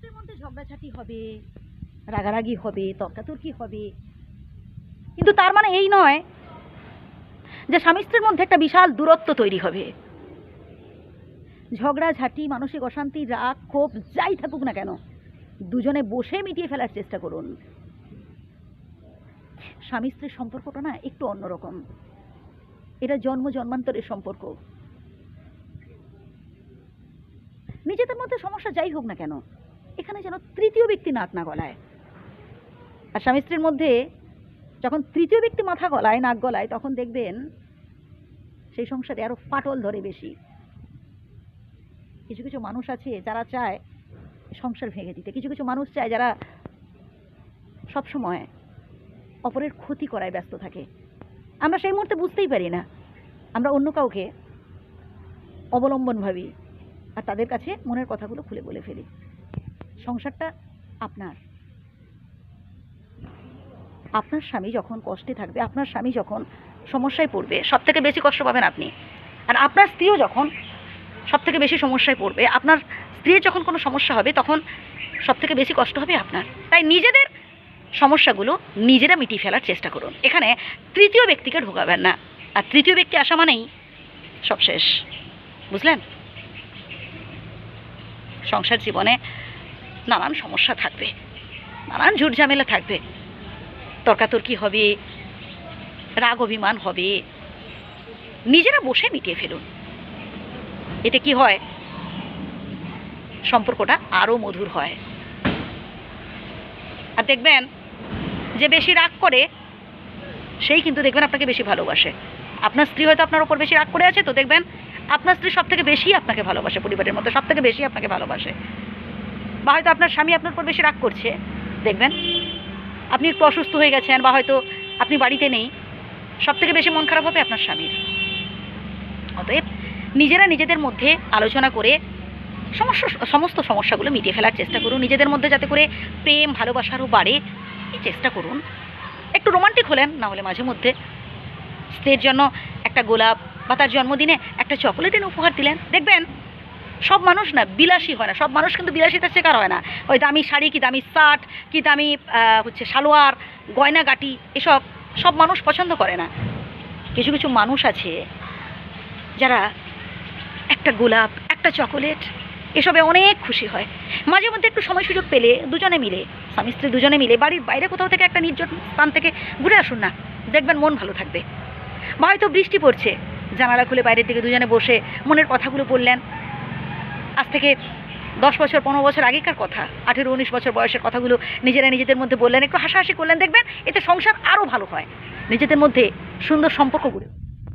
স্ত্রীর মধ্যে ঝগড়াঝাটি হবে, রাগারাগি হবে, তর্কাতর্কি হবে। কিন্তু তার মানে এই নয় যে স্বামী স্ত্রীর মধ্যে একটা বিশাল দূরত্ব তৈরি হবে। ঝগড়াঝাটি, মানসিক অশান্তি, রাগ, ক্ষোভ যাই থাকুক না কেন, দুজনে বসে মিটিয়ে ফেলার চেষ্টা করুন। স্বামী স্ত্রীর সম্পর্কটা না একটু অন্যরকম। এটা জন্ম জন্মান্তরের সম্পর্ক। নিজেদের মধ্যে সমস্যা যাই হোক না কেন এখানে যেন তৃতীয় ব্যক্তি নাক না গলায়। আর স্বামী স্ত্রীর মধ্যে যখন তৃতীয় ব্যক্তি মাথা গলায়, নাক গলায়, তখন দেখবেন সেই সংসারে আরও ফাটল ধরে বেশি। কিছু কিছু মানুষ আছে যারা চায় সংসার ভেঙে দিতে। কিছু কিছু মানুষ চায় যারা সবসময় অপরের ক্ষতি করায় ব্যস্ত থাকে। আমরা সেই মুহূর্তে বুঝতেই পারি না। আমরা অন্য কাউকে অবলম্বন ভাবি আর তাদের কাছে মনের কথাগুলো খুলে বলে ফেলি। সংসারটা আপনার। আপনার স্বামী যখন কষ্টে থাকবে, আপনার স্বামী যখন সমস্যায় পড়বে সব থেকে বেশি কষ্ট পাবেন আপনি। আর আপনার স্ত্রীও যখন সব থেকে বেশি সমস্যায় পড়বে, আপনার স্ত্রীর যখন কোনো সমস্যা হবে, তখন সব থেকে বেশি কষ্ট হবে আপনার। তাই নিজেদের সমস্যাগুলো নিজেরা মিটিয়ে ফেলার চেষ্টা করুন। এখানে তৃতীয় ব্যক্তিকে ঢোকাবেন না। আর তৃতীয় ব্যক্তি আসা মানেই সব শেষ বুঝলেন? সংসার জীবনে নানান সমস্যা থাকবে, নানান ঝুটঝামেলা থাকবে। তর্কাতর্কি হবে, রাগ অভিমান হবে। নিজেরা বসে মিটিয়ে ফেলুন। এতে কি হয়? সম্পর্কটা আরও মধুর হয়। আর দেখবেন, যে বেশি রাগ করে, সেই কিন্তু দেখবেন আপনাকে বেশি ভালোবাসে। আপনার স্ত্রী হয়তো আপনার ওপর বেশি রাগ করে আছে, তো দেখবেন আপনার স্ত্রী সব থেকে বেশি আপনাকে ভালোবাসে পরিবারের মধ্যে সব থেকে বেশি আপনাকে ভালোবাসে। বা হয়তো আপনার স্বামী আপনার উপর বেশি রাগ করছে, দেখবেন। আপনি একটু অসুস্থ হয়ে গেছেন বা হয়তো আপনি বাড়িতে নেই সব থেকে বেশি মন খারাপ হবে আপনার স্বামীর। অতএব নিজেরা নিজেদের মধ্যে আলোচনা করে সমস্যা সমস্ত সমস্যাগুলো মিটিয়ে ফেলার চেষ্টা করুন। নিজেদের মধ্যে যাতে করে প্রেম, ভালোবাসারও বাড়ে, এই চেষ্টা করুন। একটু রোমান্টিক হলেন, না হলে মাঝে মধ্যে স্ত্রীর জন্য একটা গোলাপ বা তার জন্মদিনে একটা চকোলেট উপহার দিলেন। দেখবেন সব মানুষ না বিলাসী হয় না। সব মানুষ কিন্তু বিলাসিতার শিকার হয় না। ওই দামি শাড়ি, কি দামি শার্ট, কি দামি হচ্ছে সালোয়ার গয়না গাটি এসব সব মানুষ পছন্দ করে না। কিছু কিছু মানুষ আছে যারা একটা গোলাপ, একটা চকোলেট, এসবে অনেক খুশি হয়। মাঝে মধ্যে একটু সময় সুযোগ পেলে দুজনে মিলে, স্বামী স্ত্রী দুজনে মিলে বাড়ির বাইরে কোথাও থেকে একটা নির্জন স্থান থেকে ঘুরে আসুন না। দেখবেন মন ভালো থাকবে। বা হয়তো বৃষ্টি পড়ছে, জানালা খুলে বাইরের দিকে দুজনে বসে মনের কথাগুলো বললেন। আজ থেকে দশ বছর, পনেরো বছর আগেকার কথা, আঠেরো, উনিশ বছর বয়সের কথাগুলো নিজেরা নিজেদের মধ্যে বললেন, একটু হাসাহাসি করলেন, দেখবেন এতে সংসার আরও ভালো হয়। নিজেদের মধ্যে সুন্দর সম্পর্ক গড়ে